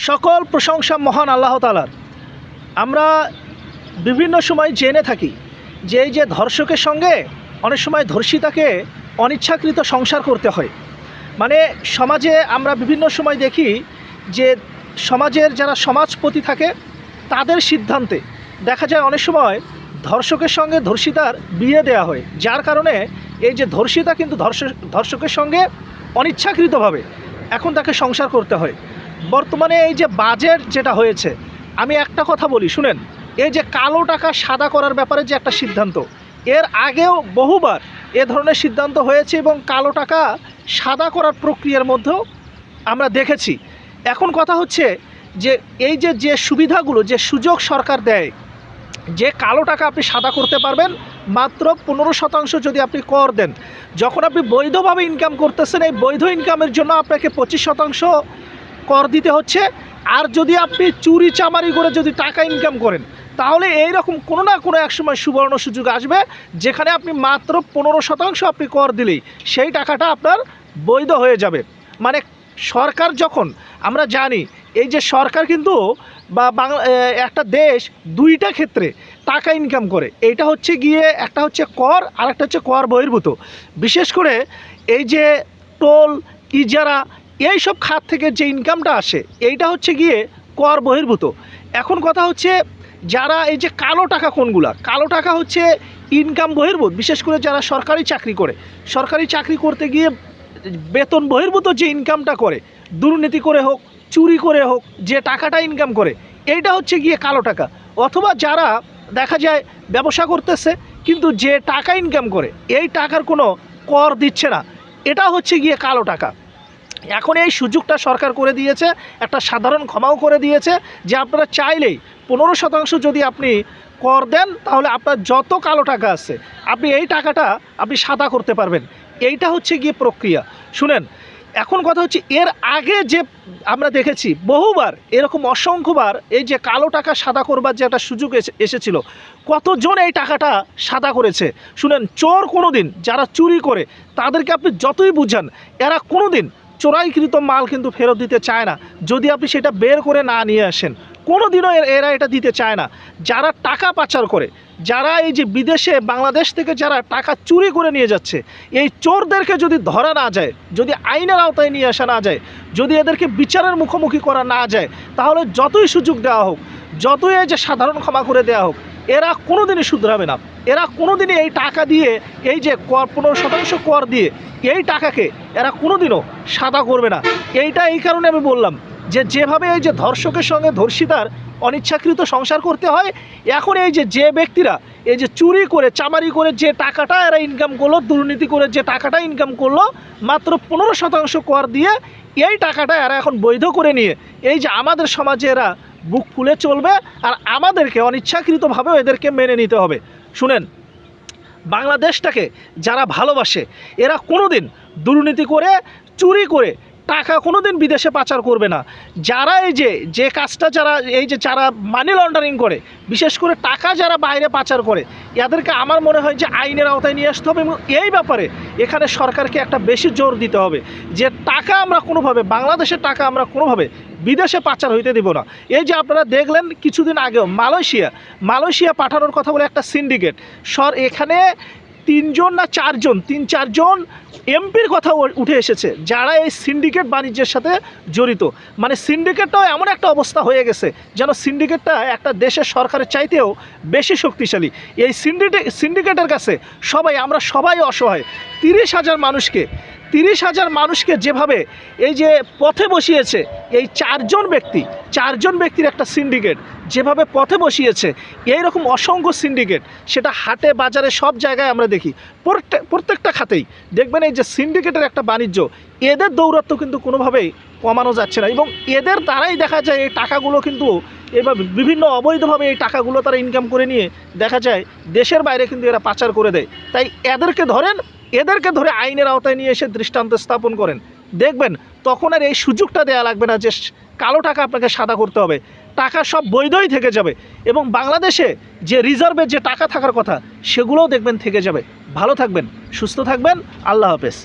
সকল প্রশংসা মহান আল্লাহ তালার আমরা বিভিন্ন সময় জেনে থাকি যে এই যে ধর্ষকের সঙ্গে অনেক সময় ধর্ষিতাকে অনিচ্ছাকৃত সংসার করতে হয়। মানে সমাজে আমরা বিভিন্ন সময় দেখি যে সমাজের যারা সমাজপতি থাকে, তাদের সিদ্ধান্তে দেখা যায় অনেক সময় ধর্ষকের সঙ্গে ধর্ষিতার বিয়ে দেওয়া হয়। যার কারণে এই যে ধর্ষিতা কিন্তু ধর্ষ- ধর্ষকের সঙ্গে অনিচ্ছাকৃতভাবে এখন তাকে সংসার করতে হয়। বর্তমানে এই যে বাজেট যেটা হয়েছে, আমি একটা কথা বলি, শুনেন, এই যে কালো টাকা সাদা করার ব্যাপারে যে একটা সিদ্ধান্ত, এর আগেও বহুবার এ ধরনের সিদ্ধান্ত হয়েছে এবং কালো টাকা সাদা করার প্রক্রিয়ার মধ্যেও আমরা দেখেছি। এখন কথা হচ্ছে যে এই যে যে সুবিধাগুলো, যে সুযোগ সরকার দেয়, যে কালো টাকা আপনি সাদা করতে পারবেন, মাত্র পনেরো শতাংশ যদি আপনি কর দেন, যখন আপনি বৈধভাবে ইনকাম করতেছেন, এই বৈধ ইনকামের জন্য আপনাকে পঁচিশ শতাংশ কর দিতে হচ্ছে। আর যদি আপনি চুরি চামারি করে যদি টাকা ইনকাম করেন, তাহলে এই রকম কোনো না কোনো এক সময় সুবর্ণ সুযোগ আসবে, যেখানে আপনি মাত্র পনেরো শতাংশ আপনি কর দিলেই সেই টাকাটা আপনার বৈধ হয়ে যাবে। মানে সরকার যখন, আমরা জানি, এই যে সরকার কিন্তু বা বাংলা একটা দেশ দুইটা ক্ষেত্রে টাকা ইনকাম করে। এইটা হচ্ছে গিয়ে একটা হচ্ছে কর আর একটা হচ্ছে কর বহির্ভূত। বিশেষ করে এই যে টোল, ইজারা এই সব খাত থেকে যে ইনকামটা আসে, এইটা হচ্ছে গিয়ে কর বহির্ভূত। এখন কথা হচ্ছে যারা এই যে কালো টাকা কোনগুলা, কালো টাকা হচ্ছে ইনকাম বহির্ভূত, বিশেষ করে যারা সরকারি চাকরি করে। সরকারি চাকরি করতে গিয়ে বেতন বহির্ভূত যে ইনকামটা করে, দুর্নীতি করে হোক, চুরি করে হোক, যে টাকাটা ইনকাম করে, এইটা হচ্ছে গিয়ে কালো টাকা। অথবা যারা দেখা যায় ব্যবসা করতেছে, কিন্তু যে টাকা ইনকাম করে, এই টাকার কোনো কর দিচ্ছে না, এটা হচ্ছে গিয়ে কালো টাকা। এখন এই সুযোগটা সরকার করে দিয়েছে, একটা সাধারণ ক্ষমাও করে দিয়েছে যে আপনারা চাইলেই পনেরো শতাংশ যদি আপনি কর দেন, তাহলে আপনার যত কালো টাকা আছে, আপনি এই টাকাটা আপনি সাদা করতে পারবেন। এইটা হচ্ছে গিয়ে প্রক্রিয়া। শুনেন, এখন কথা হচ্ছে এর আগে যে আমরা দেখেছি, বহুবার, এরকম অসংখ্যবার এই যে কালো টাকা সাদা করবার যে একটা সুযোগ এসে- এসেছিল, কতজন এই টাকাটা সাদা করেছে? শুনেন, চোর কোনো দিন যারা চুরি করে, তাদেরকে আপনি যতই বুঝান, এরা কোনো দিন চোরাইকৃত মাল কিন্তু ফেরত দিতে চায় না। যদি আপনি সেটা বের করে না নিয়ে আসেন কোনো দিনও এরা এটা দিতে চায় না। যারা টাকা পাচার করে, যারা এই যে বিদেশে, বাংলাদেশ থেকে যারা টাকা চুরি করে নিয়ে যাচ্ছে, এই চোরদেরকে যদি ধরা না যায়, যদি আইনের আওতায় নিয়ে আসা না যায়, যদি এদেরকে বিচারের মুখোমুখি করা না যায়, তাহলে যতই সুযোগ দেওয়া হোক, যতই এই যে সাধারণ ক্ষমা করে দেওয়া হোক এরা কোনো দিনই শুধরাবে না। এরা কোনো দিনই এই টাকা দিয়ে, এই যে কর, পনেরো শতাংশ কর দিয়ে এই টাকাকে এরা কোনো দিনও সাদা করবে না। এইটা এই কারণে আমি বললাম যে, যেভাবে এই যে ধর্ষকের সঙ্গে ধর্ষিতার অনিচ্ছাকৃত সংসার করতে হয়, এখন এই যে যে ব্যক্তিরা এই যে চুরি করে, চামারি করে যে টাকাটা এরা ইনকাম করল, দুর্নীতি করে যে টাকাটা ইনকাম করল, মাত্র পনেরো শতাংশ কর দিয়ে এই টাকাটা এরা এখন বৈধ করে নিয়ে, এই যে আমাদের সমাজে এরা বুক ফুলে চলবে আর আমাদেরকে অনিচ্ছাকৃতভাবেও এদেরকে মেনে নিতে হবে। শুনেন, বাংলাদেশটাকে যারা ভালোবাসে, এরা কোনো দিন দুর্নীতি করে, চুরি করে টাকা কোনো দিন বিদেশে পাচার করবে না। যারা এই যে যে কাজটা যারা, এই যে যারা মানি লন্ডারিং করে, বিশেষ করে টাকা যারা বাইরে পাচার করে এদেরকে আমার মনে হয় যে আইনের আওতায় নিয়ে আসতে হবে এবং এই ব্যাপারে এখানে সরকারকে একটা বেশি জোর দিতে হবে যে টাকা আমরা কোনোভাবে, বাংলাদেশের টাকা আমরা কোনোভাবে বিদেশে পাচার হইতে দিব না। এই যে আপনারা দেখলেন কিছুদিন আগেও মালয়েশিয়া মালয়েশিয়া পাঠানোর কথা বলে একটা সিন্ডিকেট। সর এখানে তিনজন না চারজন? তিন, চারজন এমপির কথা উঠে এসেছে, যারা এই সিন্ডিকেট বাণিজ্যের সাথে জড়িত। মানে সিন্ডিকেটটাও এমন একটা অবস্থা হয়ে গেছে যেন সিন্ডিকেটটা একটা দেশের সরকারের চাইতেও বেশি শক্তিশালী। এই সিন্ডিকেট সিন্ডিকেটের কাছে সবাই আমরা সবাই অসহায়। তিরিশ হাজার মানুষকে তিরিশ হাজার মানুষকে যেভাবে এই যে পথে বসিয়েছে, এই চারজন ব্যক্তি, চারজন ব্যক্তির একটা সিন্ডিকেট যেভাবে পথে বসিয়েছে এই রকম অসংখ্য সিন্ডিকেট সেটা হাটে, বাজারে সব জায়গায় আমরা দেখি। প্রত্যেক প্রত্যেকটা খাতেই দেখবেন এই যে সিন্ডিকেটের একটা বাণিজ্য, এদের দৌরাত্ম কিন্তু কোনোভাবেই কমানো যাচ্ছে না এবং এদের দ্বারাই দেখা যায় এই টাকাগুলো কিন্তু এভাবে বিভিন্ন অবৈধভাবে এই টাকাগুলো তারা ইনকাম করে নিয়ে দেখা যায় দেশের বাইরে কিন্তু এরা পাচার করে দেয়। তাই এদেরকে ধরেন এদেরকে ধরে আইনের আওতায় নিয়ে এসে দৃষ্টান্ত স্থাপন করেন। দেখবেন তখন আর এই সুযোগটা দেওয়া লাগবে না যে কালো টাকা আপনাকে সাদা করতে হবে। টাকা সব বৈধই থেকে যাবে এবং বাংলাদেশে যে রিজার্ভে যে টাকা থাকার কথা, সেগুলোও দেখবেন থেকে যাবে। ভালো থাকবেন, সুস্থ থাকবেন, আল্লাহ হাফেজ।